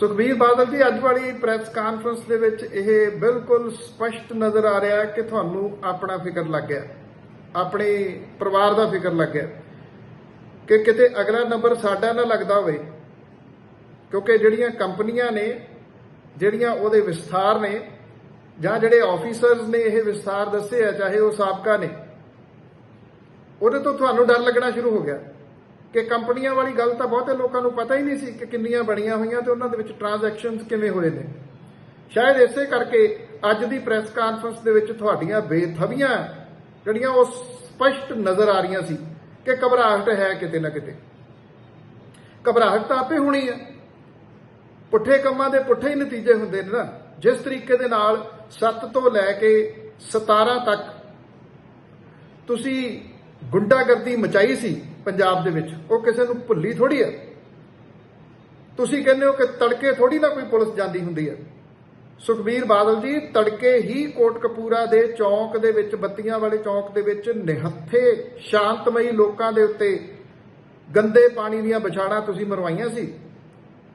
ਸੁਖਬੀਰ ਬਾਦਲ ਜੀ, ਅੱਜ ਵਾਲੀ press conference ਦੇ ਵਿੱਚ ਇਹ ਬਿਲਕੁਲ ਸਪਸ਼ਟ ਨਜ਼ਰ ਆ ਰਿਹਾ ਕਿ ਤੁਹਾਨੂੰ ਆਪਣਾ ਫਿਕਰ ਲੱਗ ਗਿਆ। ਆਪਣੇ ਪਰਿਵਾਰ ਦਾ ਫਿਕਰ ਲੱਗ ਗਿਆ। ਕਿ ਕਿਤੇ ਅਗਲਾ ਨੰਬਰ ਸਾਡਾ ਨਾ ਲੱਗਦਾ ਹੋਵੇ। ਕਿਉਂਕਿ ਜਿਹੜੀਆਂ ਕੰਪਨੀਆਂ ਨੇ, ਜਿਹੜੀਆਂ ਉਹਦੇ ਵਿਸਥਾਰ ਨੇ, ਜਾਂ ਜਿਹੜੇ ਆਫੀਸਰਸ ਨੇ ਇਹ ਵਿਸਥਾਰ ਦੱਸੇ ਆ, ਚਾਹੇ ਉਹ ਸਾਬਕਾ ਨੇ, ਉਹਦੇ ਤੋਂ ਤੁਹਾਨੂੰ ਡਰ ਲੱਗਣਾ ਸ਼ੁਰੂ ਹੋ ਗਿਆ। ਕਿ ਕੰਪਨੀਆਂ ਵਾਲੀ ਗੱਲ ਤਾਂ ਬਹੁਤੇ ਲੋਕਾਂ ਨੂੰ ਪਤਾ ਹੀ ਨਹੀਂ ਸੀ ਕਿ ਕਿੰਨੀਆਂ ਬਣੀਆਂ ਹੋਈਆਂ ਤੇ ਉਹਨਾਂ ਦੇ ਵਿੱਚ ਟ੍ਰਾਂਜੈਕਸ਼ਨਸ ਕਿਵੇਂ ਹੋਏ ਨੇ। ਸ਼ਾਇਦ ਇਸੇ ਕਰਕੇ ਅੱਜ ਦੀ ਪ੍ਰੈਸ ਕਾਨਫਰੰਸ ਦੇ ਵਿੱਚ ਤੁਹਾਡੀਆਂ ਬੇਥਵੀਆਂ ਜਿਹੜੀਆਂ ਉਹ ਸਪਸ਼ਟ ਨਜ਼ਰ ਆ ਰਹੀਆਂ ਸੀ ਕਿ ਘਬਰਾਹਟ ਹੈ ਕਿਤੇ ਨਾ ਕਿਤੇ। ਘਬਰਾਹਟ ਤਾਂ ਆਪੇ ਹੋਣੀ ਹੈ ਪੁੱਠੇ ਕੰਮਾਂ ਦੇ ਪੁੱਠੇ ਹੀ ਨਤੀਜੇ ਹੁੰਦੇ ਨੇ ਨਾ। ਜਿਸ ਤਰੀਕੇ ਦੇ ਨਾਲ 7 ਤੋਂ ਲੈ ਕੇ 17 ਤੱਕ ਤੁਸੀਂ ਗੁੰਡਾਗਰਦੀ ਮਚਾਈ ਸੀ। ਪੰਜਾਬ ਦੇ ਵਿੱਚ, ਉਹ ਕਿਸੇ ਨੂੰ ਭੁੱਲੀ ਥੋੜੀ ਹੈ। ਤੁਸੀਂ ਕਹਿੰਦੇ ਹੋ ਕਿ ਤੜਕੇ ਥੋੜੀ ਨਾ ਕੋਈ ਪੁਲਿਸ ਜਾਂਦੀ ਹੁੰਦੀ ਹੈ। ਸੁਖਬੀਰ ਬਾਦਲ ਜੀ, ਤੜਕੇ ਹੀ ਕੋਟਕਪੂਰਾ ਦੇ ਚੌਂਕ ਦੇ ਵਿੱਚ, ਬੱਤੀਆਂ ਵਾਲੇ ਚੌਂਕ ਦੇ ਵਿੱਚ ਨਿਹੱਥੇ, ਸ਼ਾਂਤਮਈ ਲੋਕਾਂ ਦੇ ਉੱਤੇ ਗੰਦੇ ਪਾਣੀ ਦੀਆਂ ਵਿਛਾੜਾਂ ਤੁਸੀਂ ਮਰਵਾਈਆਂ ਸੀ।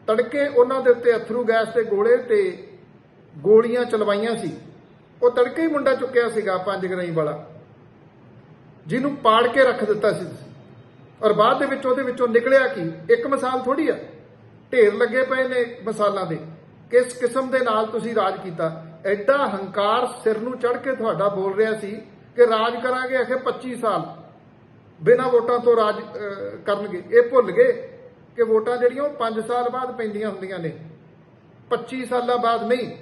ਤੜਕੇ ਉਹਨਾਂ ਦੇ ਉੱਤੇ ਅਥਰੂ ਗੈਸ ਦੇ ਗੋਲੇ ਤੇ ਗੋਲੀਆਂ ਚਲਵਾਈਆਂ ਸੀ। ਉਹ ਤੜਕੇ ਹੀ ਮੁੰਡਾ ਚੁੱਕਿਆ ਸੀਗਾ, ਪੰਜ ਗਰਾਈ ਵਾਲਾ, ਜਿਹਨੂੰ ਪਾੜ ਕੇ ਰੱਖ ਦਿੱਤਾ ਸੀ। ਤੁਸੀਂ ਔਰ ਬਾਅਦ ਦੇ ਵਿੱਚ ਉਹਦੇ ਵਿੱਚੋਂ ਨਿਕਲਿਆ ਕੀ? ਇੱਕ ਮਿਸਾਲ ਥੋੜੀ ਆ। ਢੇਰ ਲੱਗੇ ਪਏ ਨੇ ਮਿਸਾਲਾਂ ਦੇ। ਕਿਸ ਕਿਸਮ ਦੇ ਨਾਲ ਤੁਸੀਂ ਰਾਜ ਕੀਤਾ? ਐਡਾ ਹੰਕਾਰ ਸਿਰ ਨੂੰ ਚੜ ਕੇ ਤੁਹਾਡਾ ਬੋਲ ਰਿਹਾ ਸੀ ਕਿ ਰਾਜ ਕਰਾਂਗੇ ਅਖੇ 25 ਸਾਲ। ਬਿਨਾਂ ਵੋਟਾਂ ਤੋਂ ਰਾਜ ਕਰਨਗੇ। ਇਹ ਭੁੱਲ ਗਏ ਕਿ ਵੋਟਾਂ ਜਿਹੜੀਆਂ ਉਹ 5 ਸਾਲ ਬਾਅਦ ਪੈਂਦੀਆਂ ਹੁੰਦੀਆਂ ਨੇ। 25 ਸਾਲਾਂ ਬਾਅਦ ਨਹੀਂ।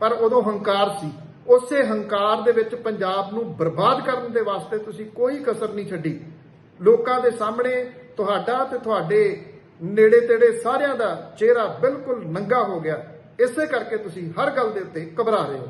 ਪਰ ਉਦੋਂ ਹੰਕਾਰ ਸੀ। ਉਸੇ ਹੰਕਾਰ ਦੇ ਵਿੱਚ ਪੰਜਾਬ ਨੂੰ ਬਰਬਾਦ ਕਰਨ ਦੇ ਵਾਸਤੇ ਤੁਸੀਂ ਕੋਈ ਕਸਰ ਨਹੀਂ ਛੱਡੀ। ਲੋਕਾਂ ਦੇ ਸਾਹਮਣੇ ਤੁਹਾਡਾ ਤੇ ਤੁਹਾਡੇ ਨੇੜੇ ਤੇੜੇ ਸਾਰਿਆਂ ਦਾ ਚਿਹਰਾ ਬਿਲਕੁਲ ਨੰਗਾ ਹੋ ਗਿਆ। ਇਸੇ ਕਰਕੇ ਤੁਸੀਂ ਹਰ ਗੱਲ ਦੇ ਉੱਤੇ ਘਬਰਾ ਰਹੇ ਹੋ।